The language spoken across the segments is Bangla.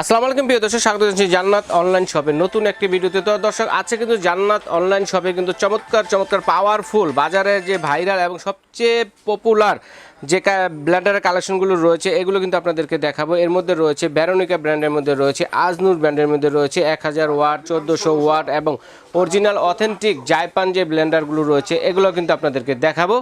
আসসালামু আলাইকুম, প্রিয় দর্শক, স্বাগত জানাচ্ছি জান্নাত অনলাইন শপে। নতুন একটি ভিডিওতে। তো দর্শক আছে কিন্তু জান্নাত অনলাইন শপে কিন্তু চমৎকার চমৎকার পাওয়ারফুল বাজারে যে ভাইরাল এবং সবচেয়ে পপুলার যে ব্ল্যান্ডারের কালেকশনগুলো রয়েছে এগুলো কিন্তু আপনাদেরকে দেখাবো। এর মধ্যে রয়েছে ব্যারোনিকা ব্র্যান্ডের মধ্যে রয়েছে আজনুর ব্র্যান্ডের মধ্যে রয়েছে এক হাজার ওয়াট চোদ্দোশো ওয়াট এবং অরিজিনাল অথেন্টিক জাইপান যে ব্লেন্ডারগুলো রয়েছে এগুলো কিন্তু আপনাদেরকে দেখাবো।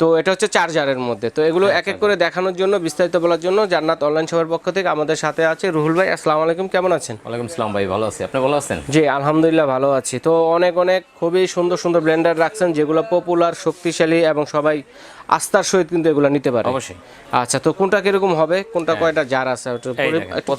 তো এটা হচ্ছে চার্জারের মধ্যে। তো এগুলো এক এক করে দেখানোর জন্য বিস্তারিত বলার জন্য জান্নাত অনলাইন সবার পক্ষ থেকে আমাদের সাথে আছে রুহুল ভাই। আসসালামু আলাইকুম কেমন আছেন? ওয়ালাইকুম সালাম ভাই ভালো আছি। আপনি ভালো আছেন? জি আলহামদুলিল্লাহ ভালো আছি। তো অনেক অনেক খুবই সুন্দর সুন্দর ব্লেন্ডার রাখছেন যেগুলো পপুলার শক্তিশালী এবং সবাই আস্থার সহিত কিন্তু এগুলো নিতে পারে। অবশ্যই। আচ্ছা তো কোনটা কীরকম হবে? কোনটা কয়টা জার আছে?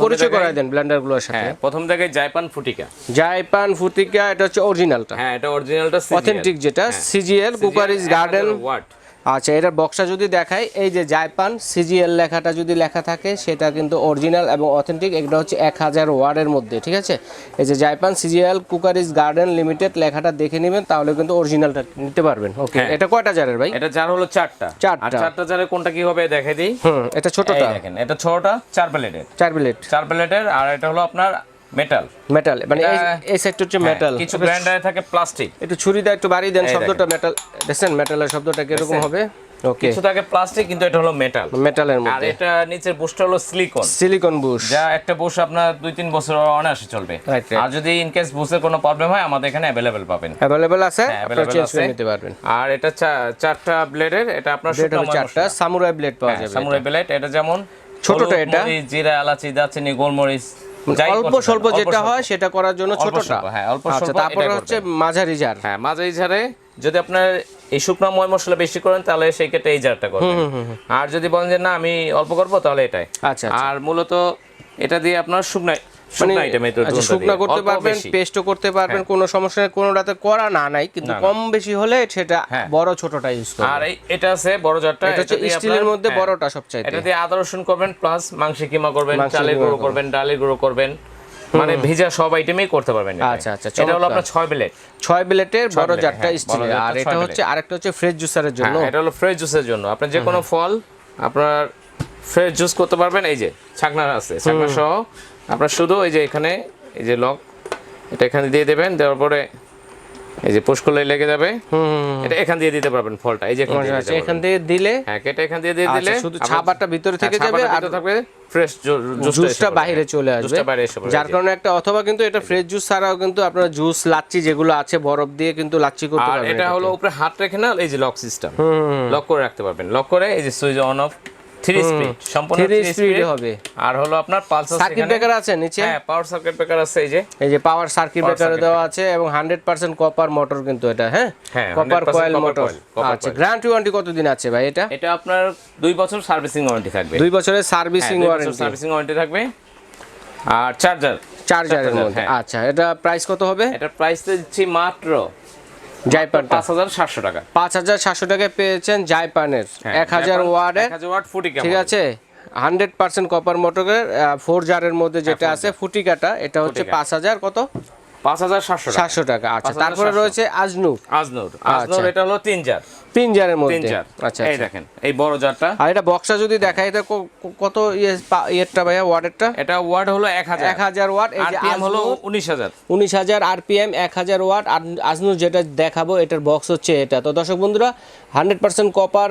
পরিচয় করাই দেন ব্লেন্ডারগুলোর সাথে। হ্যাঁ প্রথম থেকে জাইপান ফুটিকা। জাইপান ফুটিকা এটা হচ্ছে অরিজিনালটা হ্যাঁ এটা অরিজিনালটা অথেন্টিক যেটা সিজিএল কুকারিজ গার্ডেন ওয়াট আচ্ছা এটার বক্সটা যদি দেখাই এই যে জাইপান সিজিএল লেখাটা যদি লেখা থাকে সেটা কিন্তু অরিজিনাল এবং অথেন্টিক এটা হচ্ছে এক হাজার ওয়ার্ডের মধ্যে ঠিক আছে? এই যে Jaipan CGL cookeries garden limited লেখাটা দেখে নেবেন তাহলে কিন্তু অরিজিনালটা নিতে পারবেন। ওকে হ্যাঁ। এটা কয়টা জারের ভাই? এটা যার হলো চারটা। চারটা। চারটা জারে কোনটা কি হবে দেখে দিই। হুম এটা ছোটটা। দেখেন এটা ছোটটা চার প্লেটের চার প্লেট চার প্লেটের আর এটা হলো আপনার মেটাল মেটাল মানে এই- সেক্টর হচ্ছে মেটাল কিছু ব্র্যান্ডে থাকে প্লাস্টিক একটু ছুরি দিয়ে একটু বাড়িয়ে দেন শব্দটা মেটাল দেখছেন? মেটালের শব্দটা কীরকম? হবে? ওকে কিছু থাকে প্লাস্টিক কিন্তু এটা হলো মেটাল মেটালের আর এটা নিচের বুশটা হলো সিলিকন সিলিকন বুশ যা একটা বুশ আপনার দুই তিন বছর অনায়াসে চলবে. আর যদি ইন কেস বুশের কোনো প্রবলেম হয় আমাদের এখানে অ্যাভেলেবেল পাবেন। অ্যাভেলেবল আছে? হ্যাঁ, available চেঞ্জ করে নিতে পারবেন। আর এটা চারটা ব্লেডের এটা আপনার চারটা। সামুরাই ব্লেড পাওয়া যাবে সামুরাই ব্লেড এটা যেমন ছোটটা এটা? জিরা এলাচি দারচিনি গোলমরিচ অল্প করতে স্বল্প যেটা হয় সেটা করার জন্য অল্প ছোটটা। হ্যাঁ, অল্প আচ্ছা স্বল্প তারপরে হচ্ছে মাঝারি জার হ্যাঁ মাঝারি ঝাড়ে যদি আপনার এই শুকনো ময় মশলা বেশি করেন তাহলে সেই ক্ষেত্রে এই জারটা করবেন। আর যদি বলেন যে না আমি অল্প করব তাহলে এটাই। আচ্ছা। আর মূলত এটা দিয়ে আপনার শুকনো এই আচ্ছা শুকনা করতে পারবেন পেস্টও করতে পারবেন কোনো সমস্যা নেই কোনোটাতে করা না নাই কিন্তু কম বেশি হলে সেটা হ্যাঁ। বড় ছোটটা ইউজ করবেন। আর এটা আছে বড় জারটা এটা হচ্ছে স্টিলের মধ্যে হ্যাঁ, বড়টা সবচাইতে। এটা দিয়ে আদা রসুন করবেন প্লাস মাংস কিমা করবেন চালের গুঁড়ো করবেন। ডালের গুঁড়ো করবেন। মানে ভেজা সব আইটেমই করতে পারবেন আচ্ছা, আচ্ছা, এটা হলো আপনার ছয় প্লেট ছয় ব্লেটের বড় জারটা হ্যাঁ, স্টিলের জারটা আর এটা হচ্ছে আরেকটা হচ্ছে ফ্রেশ জুসারের জন্য। এটা হলো ফ্রেশ জুসের জন্য। আপনি যে কোনো ফল আপনার ফ্রেশ জুস করতে পারবেন এই যে ছাকনা আছে ছাকনা সহ। আপনার শুধু এই যে এখানে এই যে লক এটা এখানে দিয়ে দেবেন দেওয়ার পরে এই যে পুশ করলে লেগে যাবে। হুম এটা এখান দিয়ে দিতে পারবেন ফলটা এই যে এখান দিয়ে আচ্ছা। দিলে হ্যাঁ কেটে এখান দিয়ে দিয়ে দিলে আচ্ছা শুধু আপনার- ছাপাটা ভিতরে থেকে হ্যাঁ, যাবে আর থাকবে ফ্রেশ জুসটা বাইরে চলে আসবে। জুসটা বাইরে এসে যার কারণে একটা অথবা কিন্তু এটা ফ্রেশ জুস ছাড়াও কিন্তু আপনারা জুস লাচ্ছি যেগুলো আছে বরফ দিয়ে কিন্তু লাচ্ছি করতে আর পারবেন এটা হলো উপরে হাত রেখে না এই যে লক সিস্টেম লক করে রাখতে পারবেন। লক করে এই যে switch on off three speed সম্পূর্ণ থ্রি স্পিড হবে। আর হলো আপনার পালস সার্কিট ব্রেকার আছে নিচে? হ্যাঁ পাওয়ার সার্কিট ব্রেকার আছে এই যে। এই যে পাওয়ার সার্কিট ব্রেকার দেওয়া আছে এবং হান্ড্রেড পার্সেন্ট কপার মোটর কিন্তু এটা হ্যাঁ? কপার কয়েল মোটর আচ্ছা গ্যারান্টি ওয়ারেন্টি কতদিন আছে ভাই এটা? এটা আপনার দুই বছর সার্ভিসিং ওয়ারেন্টি থাকবে। দুই বছরের সার্ভিসিং ওয়ারেন্টি সার্ভিসিং ওয়ারেন্টি থাকবে। আর চার্জার চার্জারের মধ্যে। হ্যাঁ। আচ্ছা এটা প্রাইস কত হবে? এটার প্রাইস দিচ্ছি মাত্র হাজার সাতশো টাকা। পাঁচ হাজার সাতশো টাকায় পেয়েছেন জাইপানের এক হাজার ওয়ার্ডের এক হাজার ওয়াট ফুটি ঠিক আছে? হান্ড্রেড পার্সেন্ট কপার মোটরের ফোর জারের মধ্যে যেটা আছে ফুটিকাটা এটা হচ্ছে। পাঁচ হাজার কত? পাঁচ হাজার সাতশো টাকা। সাতশো টাকা আচ্ছা। তারপরে রয়েছে আজনু আজনুর। আজনুর এটা হলো তিন জার। তিন জারের তিন মধ্যে জার। আচ্ছা এই আচ্ছা। দেখেন এই বড় জারটা। আর এটা বক্সটা যদি দেখাই এটা কত ইয়ে ইয়েরটা ভাইয়া ওয়ার্ডেরটা এটা ওয়াট হলো এক হাজার। এক হাজার ওয়াট এই আর যে পিএম হলো আজনুর। উনিশ হাজার। উনিশ হাজার আরপিএম এক হাজার ওয়াট। আর আজনুর যেটা দেখাবো এটার বক্স হচ্ছে এটা। তো দর্শক বন্ধুরা হান্ড্রেড পার্সেন্ট কপার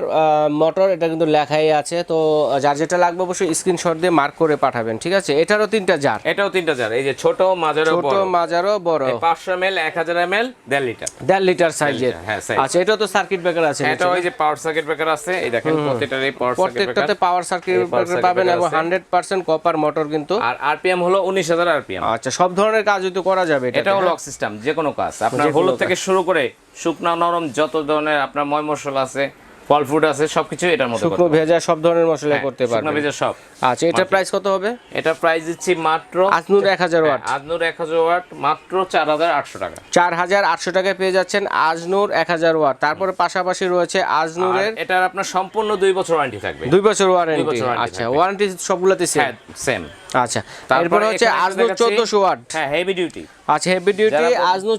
মোটর এটা কিন্তু লেখাই আছে। তো যার যেটা লাগবে অবশ্যই স্ক্রিনশট দিয়ে মার্ক করে পাঠাবেন ঠিক আছে? এটারও তিনটা জার। এটাও তিনটা জার। এই যে ছোট মাঝারও ছোট বড়। মাজারও বড়। পাঁচশো এম এল এক হাজার এম এল দেড় লিটার দেড় লিটার সাইজের হ্যাঁ। আচ্ছা এটা তো সার্কিট ব্রেকার আছে এটা ওই যে পাওয়ার সার্কিট ব্রেকার আছে এই দেখেন পাওয়ার সার্কিট প্রত্যেকটাতে পাওয়ার সার্কিট ব্রেকার পাবেন এবং আছে। হান্ড্রেড পার্সেন্ট কপার মোটর কিন্তু। আর আরপিএম হলো উনিশ হাজার আরপিএম আচ্ছা সব ধরনের কাজ তো করা যাবে এটা হলো হ্যাঁ? লক সিস্টেম যে কোনো কাজ। আপনার হলুদ থেকে শুরু করে শুকনা নরম যত ধরনের আপনার ময় মশলা আছে ফল ফ্রুট আছে সবকিছু এটার মধ্যে শুকনো ভেজা সব ধরনের মশলা করতে পারবেন। শুকনো ভেজা সব। আচ্ছা এটা প্রাইস কত হবে? এটা প্রাইস দিচ্ছি মাত্র আজনুর ওয়াট। আজনুর এক হাজার ওয়াট মাত্র চার হাজার আটশো টাকা। চার হাজার আটশো টাকায় পেয়ে যাচ্ছেন আজনুর এক হাজার ওয়াট। তারপরে পাশাপাশি রয়েছে আজনুরের এটার আপনার সম্পূর্ণ দুই বছর ওয়ারেন্টি থাকবে। দুই বছর ওয়ারেন্টি। আচ্ছা ওয়ারেন্টি সবগুলোতে সেম হ্যাঁ সেম আচ্ছা তারপরে হচ্ছে আজনুর চোদ্দশো ওয়াট। হ্যাঁ হেভি ডিউটি আচ্ছা হেভি ডিউটি আজনু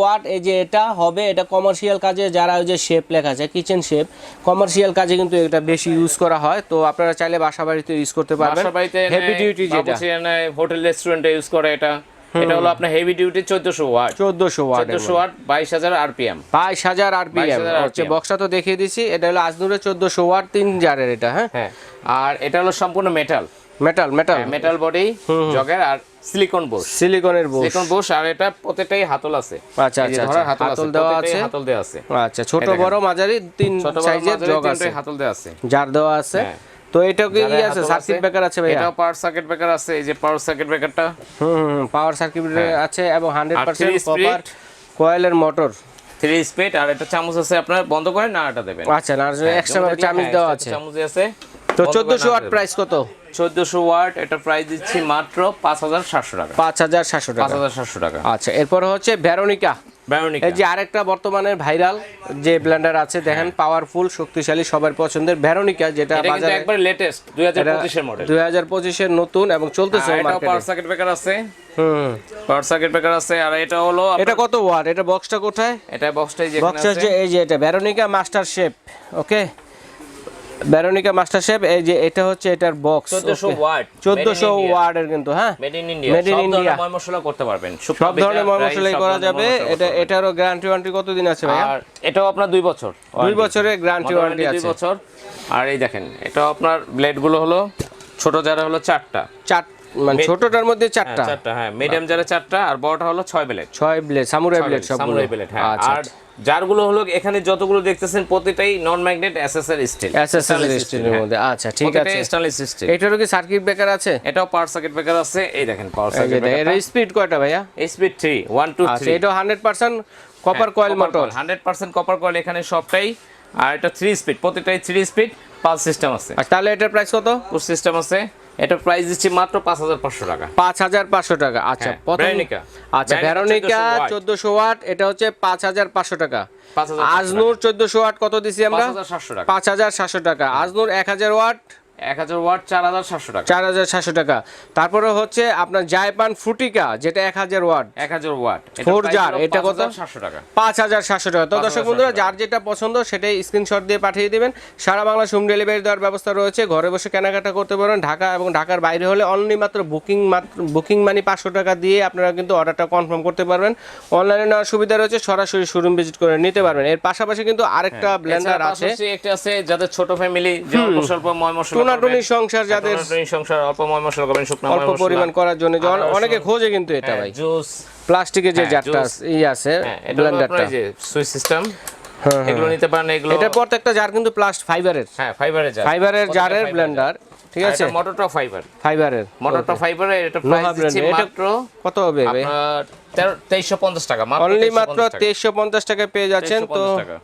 ওয়াট এই যে এটা হবে এটা কমার্শিয়াল কাজে যারা ওই যে শেপ লেখা আছে কিচেন শেপ কমার্শিয়াল কাজে কিন্তু এটা বেশি ইউজ করা হয়। তো আপনারা চাইলে বাসা বাড়িতে ইউজ করতে পারবেন। বাসা বাড়িতে হেভি ডিউটি যেটা। হোটেল রেস্টুরেন্টে ইউজ করে এটা। এটা হলো আপনার হেভি ডিউটি চোদ্দশো ওয়াট। চোদ্দোশো ওয়াট চোদ্দশো ওয়াট বাইশ হাজার আরপিএম। বাইশ হাজার আরপিএম। 22,000 হচ্ছে বক্সটা তো দেখিয়ে দিছি। এটা হলো আজনুরের চোদ্দোশো ওয়াট তিন জারের এটা হ্যাঁ? হ্যাঁ। আর এটা হলো সম্পূর্ণ metal metal metal metal body জগের আর সিলিকন বোস সিলিকনের বোর্ড সিলিকন বোস আর এটা প্রত্যেকটাই হাতল আছে। আচ্ছা, আচ্ছা, ধরার আচ্ছা। হাতল হাতল দেওয়া আছে। হাতল দেওয়া আছে। আচ্ছা ছোট বড় মাঝারি তিন সাইজের জগ আছে। হাতল দেওয়া আছে। জার দেওয়া আছে? হ্যাঁ। তো এটা কি আছে সার্কিট ব্রেকার আছে ভাইয়া? এটাও পাওয়ার সার্কিট ব্রেকার আছে এই যে পাওয়ার সার্কিট ব্রেকারটা হুম পাওয়ার সার্কিট আছে এবং হান্ড্রেড হ্যাঁ। আর পার্সেন্ট three speed। কপার কয়েলের মোটর থ্রি স্পিড আর এটা চামচ আছে আপনার বন্ধ করে না এটা দেবেন। আচ্ছা না এক্সট্রা ভাবে চামিচ দেওয়া আছে। চামচ আছে। তো চোদ্দশো ওয়াট প্রাইস কত? চোদ্দশো ওয়াট এটা প্রাইস দিচ্ছি মাত্র পাঁচ হাজার সাতশো টাকা। পাঁচ হাজার পাঁচ টাকা। হাজার সাতশো টাকা। আচ্ছা এরপর হচ্ছে ভ্যারোনিকা ব্যারোনিকা এই যে আরেকটা বর্তমানের ভাইরাল যে ব্লেন্ডার আছে দেখেন পাওয়ারফুল শক্তিশালী সবার পছন্দের ভ্যারোনিকা যেটা এটা বাজারে একবার লেটেস্ট দুই হাজার এটা মডেল দুই হাজার পঁচিশের নতুন এবং চলতেছে এটাও পাওয়ার সার্কিট ব্রেকার আছে। হুম। পাওয়ার সার্কিট ব্রেকার আছে আর এটা হলো এটা কত ওয়াট এটা বক্সটা কোথায়? এটা বক্সটাই যে বক্স হচ্ছে এই যে এটা Veronica master chef okay Veronica master chef এই যে এটা হচ্ছে এটার বক্স 1400 ওয়াট চোদ্দশো ওয়ার্ডের কিন্তু হ্যাঁ? মেড ইন ইন্ডিয়া সব ধরনের ময় মশলা করতে পারবেন। সব ধরনের ভেজা, মশলাই করা যাবে। এটা। এটারও গ্যারান্টি ওয়ারেন্টি কতদিন আছে ভাই আর এটাও আপনার 2 বছর দুই warranty। বছরের গ্যারান্টি ওয়ারেন্টি আছে। 2 বছর। আর এই দেখেন এটা আপনার ব্লেডগুলো হলো ছোট যারা হলো চারটা। চার মানে ছোটটার মধ্যে হ্যাঁ, চারটা। চারটা হ্যাঁ মিডিয়াম যারা চারটা আর বড়টা হলো ছয় ব্লেড ছয় ব্লেড সামুরাই ব্লেড সব সামুরাই ব্লেড হ্যাঁ। আচ্ছা আর যারগুলো হলো এখানে যতগুলো দেখতেছেন প্রতিটাই non magnet SSR steel SSL স্টিলের মধ্যে। আচ্ছা ঠিক আছে। স্টেনলেস স্টিল এটারও কি সার্কিট ব্রেকার আছে? এটাও পাওয়ার সার্কিট ব্রেকার আছে। এই দেখেন পাওয়ার সার্কিট দেখেন, এর স্পিড কয়টা ভাইয়া? স্পিড 3 1 2 আচ্ছা এটা hundred percent copper coil motor hundred percent copper coil এখানে সবটাই। আর এটা থ্রি স্পিড প্রতিটাই থ্রি স্পিড পালস সিস্টেম আছে। আর তাহলে এটার প্রাইস কত? পুশ সিস্টেম আছে। এটা প্রাইস দিচ্ছি মাত্র পাঁচ হাজার পাঁচশো টাকা। পাঁচ হাজার পাঁচশো টাকা। আচ্ছা হ্যাঁ, আচ্ছা ভেরোনিকা 1400 চোদ্দশো ওয়াট। এটা হচ্ছে পাঁচ হাজার পাঁচশো টাকা। আজনুর চোদ্দশো ওয়াট কত দিছি আমরা? পাঁচ হাজার সাতশো টাকা। পাঁচ হাজার সাতশো টাকা। আজনুর এক হাজার ওয়াট ওয়াট টাকা। টাকা। তারপরে হচ্ছে আপনার জায়পান ফুটিকা যেটা ওয়াট। এটা কত? টাকা। তো দর্শক বন্ধুরা যার যেটা পছন্দ সেটাই স্ক্রিনশট দিয়ে পাঠিয়ে দিবেন। সারা বাংলা হোম ডেলিভারি দেওয়ার ব্যবস্থা রয়েছে। ঘরে বসে কেনাকাটা করতে পারেন। ঢাকা এবং ঢাকার বাইরে হলে অনলি মাত্র বুকিং মাত্র বুকিং মানি পাঁচশো টাকা দিয়ে আপনারা কিন্তু অর্ডারটা কনফার্ম করতে পারবেন। অনলাইনে নেওয়ার সুবিধা রয়েছে। সরাসরি শোরুম ভিজিট করে নিতে পারবেন। এর পাশাপাশি কিন্তু আরেকটা ব্লেন্ডার এছাড়া আছে। একটা আছে যাদের ছোট ফ্যামিলি যে অল্প ময় মশলা টুনাটুনি সংসার যাদের টুনাটুনি সংসার অল্প ময় মশলা করবেন শুকনো অল্প পরিমাণ করার জন্য অনেকে খোঁজে কিন্তু এটা ভাই। জুস। প্লাস্টিকের যে হ্যাঁ, জারটা আছে হ্যাঁ হলো আপনার ব্লেন্ডারটা এই সুইচ সিস্টেম। হ্যাঁ এগুলো নিতে পারেন এগুলো এটা প্রত্যেকটা জার কিন্তু প্লাস্ট ফাইবারের। হ্যাঁ ফাইবারের জার। ফাইবারের জারের ব্লেন্ডার ঠিক আছে? মোটরটা ফাইবার। ফাইবারের। মোটরটা ফাইবারের এটা প্রাইস দিচ্ছি মাত্র কত হবে আপনার তেরো তেইশশো পঞ্চাশ টাকা মাত্র 2350 টাকা। পেয়ে যাচ্ছেন তো 2350।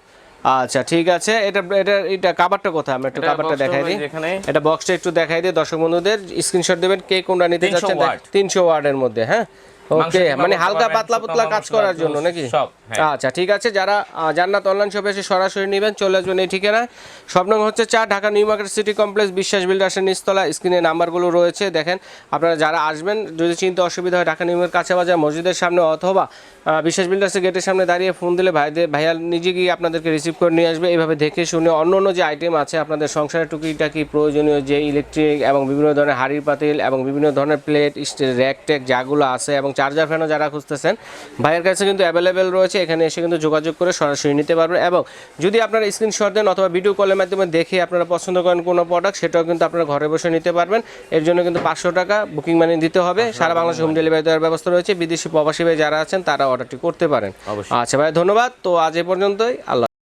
আচ্ছা ঠিক আছে। এটা এটা এটা কাবারটা কোথায়? আমরা একটু এটা কাবারটা box টা দেখাই দিই। এটা বক্সটা একটু দেখাই দিই। দর্শক বন্ধুদের স্ক্রিনশট দেবেন কে কোনটা নিতে 300 watt। তিনশো ওয়ার্ডের মধ্যে হ্যাঁ? ওকে মানে হালকা পাতলা পাতলা কাজ করার জন্য নাকি? সব, হ্যাঁ। আচ্ছা ঠিক আছে যারা জান্নাত অনলাইন শপে এসে সরাসরি নেবেন চলে আসবেন এই ঠিকানায়। স্বপ্ন হচ্ছে চা Dhaka new market city complex Biswas বিল্ডার্সের নিচতলা স্ক্রিনে নাম্বারগুলো রয়েছে দেখেন। আপনারা যারা আসবেন যদি চিনতে অসুবিধা হয় ঢাকা নিউ মার্কেট কাছে বাজার মসজিদের সামনে অথবা বিশ্বাস বিল্ডার্সের গেটের সামনে দাঁড়িয়ে ফোন দিলে ভাইদের ভাইয়া নিজে গিয়ে আপনাদেরকে রিসিভ করে নিয়ে আসবে। এইভাবে দেখে শুনে অন্য অন্য যে আইটেম আছে আপনাদের সংসারের টুকিটাকি প্রয়োজনীয় যে ইলেকট্রিক এবং বিভিন্ন ধরনের হাড়ির পাতিল এবং বিভিন্ন ধরনের প্লেট র্যাক ট্যাক যাগুলো আছে এবং চার্জার ফ্যানও যারা খুঁজতেছেন ভাইয়ের কাছে কিন্তু অ্যাভেলেবেল রয়েছে এখানে এসে কিন্তু যোগাযোগ করে সরাসরি নিতে পারবেন এবং যদি আপনারা স্ক্রিনশট দেন অথবা ভিডিও কলের মাধ্যমে দেখে আপনারা পছন্দ করেন কোনো প্রোডাক্ট সেটাও কিন্তু আপনারা ঘরে বসে নিতে পারবেন। এর জন্য কিন্তু পাঁচশো টাকা বুকিং মানি দিতে হবে। সারা বাংলাদেশ হোম ডেলিভারি দেওয়ার ব্যবস্থা রয়েছে। বিদেশি প্রবাসী ভাই যারা আছেন তারা অর্ডারটি করতে পারেন। আচ্ছা ভাই ধন্যবাদ। তো আজ এ পর্যন্তই। আল্লাহ